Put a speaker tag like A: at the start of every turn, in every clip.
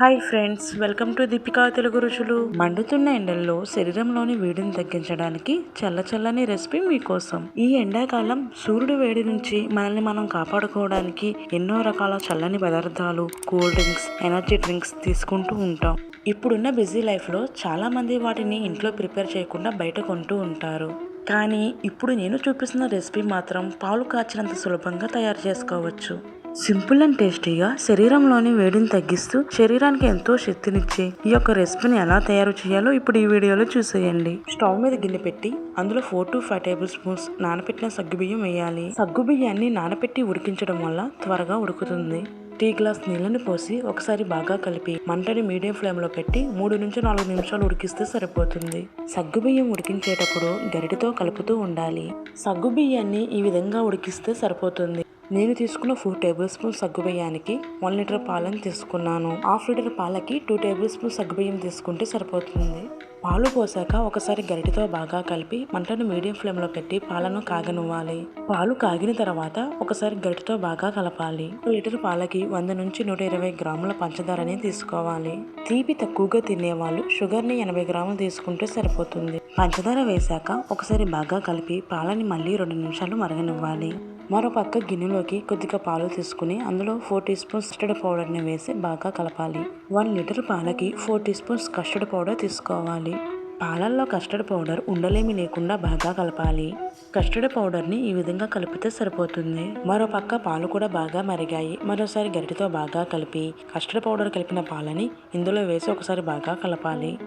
A: Hi friends welcome to Deepika Telugu రుచులు. మండుతున్న ఎండల్లో శరీరంలోని వేడిని తగ్గించడానికి చల్ల చల్లని రెసిపీ మీకోసం. ఈ ఎండాకాలం సూర్యుడు వేడి నుంచి మనల్ని మనం కాపాడుకోవడానికి ఎన్నో రకాల చల్లని పదార్థాలు కూల్ డ్రింక్స్ ఎనర్జీ డ్రింక్స్ తీసుకుంటూ ఉంటాం. ఇప్పుడున్న బిజీ లైఫ్లో చాలామంది వాటిని ఇంట్లో ప్రిపేర్ చేయకుండా బయట కొంటూ ఉంటారు. కానీ ఇప్పుడు నేను చూపిస్తున్న రెసిపీ మాత్రం పాలు కాచినంత సులభంగా తయారు చేసుకోవచ్చు. సింపుల్ అండ్ టేస్టీగా శరీరంలోని వేడిని తగ్గిస్తూ శరీరానికి ఎంతో శక్తినిచ్చే ఈ యొక్క రెసిపీని ఎలా తయారు చేయాలో ఇప్పుడు ఈ వీడియోలో చూసేయండి. స్టవ్ మీద గిన్నె పెట్టి అందులో four to five tablespoons నానబెట్టిన సగ్గుబియ్యం వేయాలి. సగ్గుబియ్యాన్ని నానబెట్టి ఉడికించడం వల్ల త్వరగా ఉడుకుతుంది. టీ గ్లాస్ నీళ్ళని పోసి ఒకసారి బాగా కలిపి మంటని మీడియం ఫ్లేమ్లో పెట్టి మూడు నుంచి నాలుగు నిమిషాలు ఉడికిస్తే సరిపోతుంది. సగ్గుబియ్యం ఉడికించేటప్పుడు గరిటతో కలుపుతూ ఉండాలి. సగ్గుబియ్యాన్ని ఈ విధంగా ఉడికిస్తే సరిపోతుంది. నేను తీసుకున్న ఫోర్ టేబుల్ స్పూన్ సగ్గుబియ్యానికి వన్ లీటర్ పాలను తీసుకున్నాను. హాఫ్ లీటర్ పాలకి టూ టేబుల్ స్పూన్ సగ్గుబియ్యం తీసుకుంటే సరిపోతుంది. పాలు పోసాక ఒకసారి గరిటెతో బాగా కలిపి మంటను మీడియం ఫ్లేమ్లో పెట్టి పాలను కాగనివ్వాలి. పాలు కాగిన తర్వాత ఒకసారి గరిటెతో బాగా కలపాలి. లీటర్ పాలకి వంద నుంచి నూట ఇరవై గ్రాముల పంచదారని తీసుకోవాలి. తీపి తక్కువగా తినేవాళ్ళు షుగర్ని ఎనభై గ్రాములు తీసుకుంటే సరిపోతుంది. పంచదార వేశాక ఒకసారి బాగా కలిపి పాలని మళ్ళీ రెండు నిమిషాలు మరగనివ్వాలి. మరో పక్క గిన్నెలోకి కొద్దిగా పాలు తీసుకుని అందులో ఫోర్ టీ స్పూన్స్ కస్టర్డ్ పౌడర్ని వేసి బాగా కలపాలి. వన్ లీటర్ పాలకి four teaspoons custard powder తీసుకోవాలి. పాలల్లో కస్టర్డ్ పౌడర్ ఉండలేమి లేకుండా బాగా కలపాలి. కస్టర్డ్ పౌడర్ని ఈ విధంగా కలిపితే సరిపోతుంది. మరో పక్క పాలు కూడా బాగా మరిగాయి. మరోసారి గరిటితో బాగా కలిపి కస్టర్డ్ పౌడర్ కలిపిన పాలని ఇందులో వేసి ఒకసారి బాగా కలపాలి.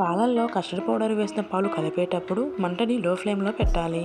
A: పాలల్లో కస్టర్డ్ పౌడర్ వేసిన పాలు కలిపేటప్పుడు మంటని లో ఫ్లేమ్లో పెట్టాలి.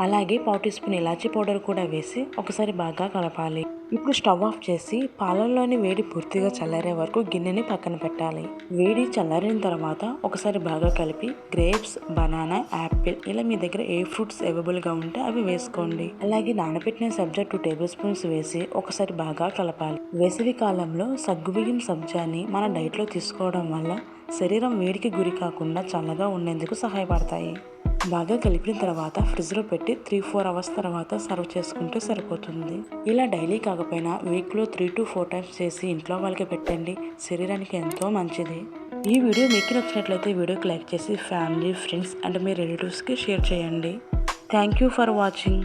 A: అలాగే పావు టీ స్పూన్ ఇలాచీ పౌడర్ కూడా వేసి ఒకసారి బాగా కలపాలి. ఇప్పుడు స్టవ్ ఆఫ్ చేసి పాలల్లోని వేడి పూర్తిగా చల్లారే వరకు గిన్నెని పక్కన పెట్టాలి. వేడి చల్లారిన తర్వాత ఒకసారి బాగా కలిపి గ్రేప్స్ బనానా యాపిల్ ఇలా మీ దగ్గర ఏ ఫ్రూట్స్ అవైలబుల్గా ఉంటే అవి వేసుకోండి. అలాగే నానబెట్టిన సబ్జా టూ టేబుల్ స్పూన్స్ వేసి ఒకసారి బాగా కలపాలి. వేసవి కాలంలో సగ్గుబియ్యం సబ్జాని మన డైట్లో తీసుకోవడం వల్ల శరీరం వేడికి గురి కాకుండా చల్లగా ఉండేందుకు సహాయపడతాయి. బాగా కలిపిన తర్వాత ఫ్రిడ్జ్లో పెట్టి త్రీ ఫోర్ అవర్స్ తర్వాత సర్వ్ చేసుకుంటే సరిపోతుంది. ఇలా డైలీ కాకపోయినా వీక్లో త్రీ టు ఫోర్ టైమ్స్ చేసి ఇంట్లో వాళ్ళకి పెట్టండి. శరీరానికి ఎంతో మంచిది. ఈ వీడియో మీకు నచ్చినట్లయితే వీడియోకి లైక్ చేసి ఫ్యామిలీ ఫ్రెండ్స్ అండ్ మీ రిలేటివ్స్కి షేర్ చేయండి. Thank you for watching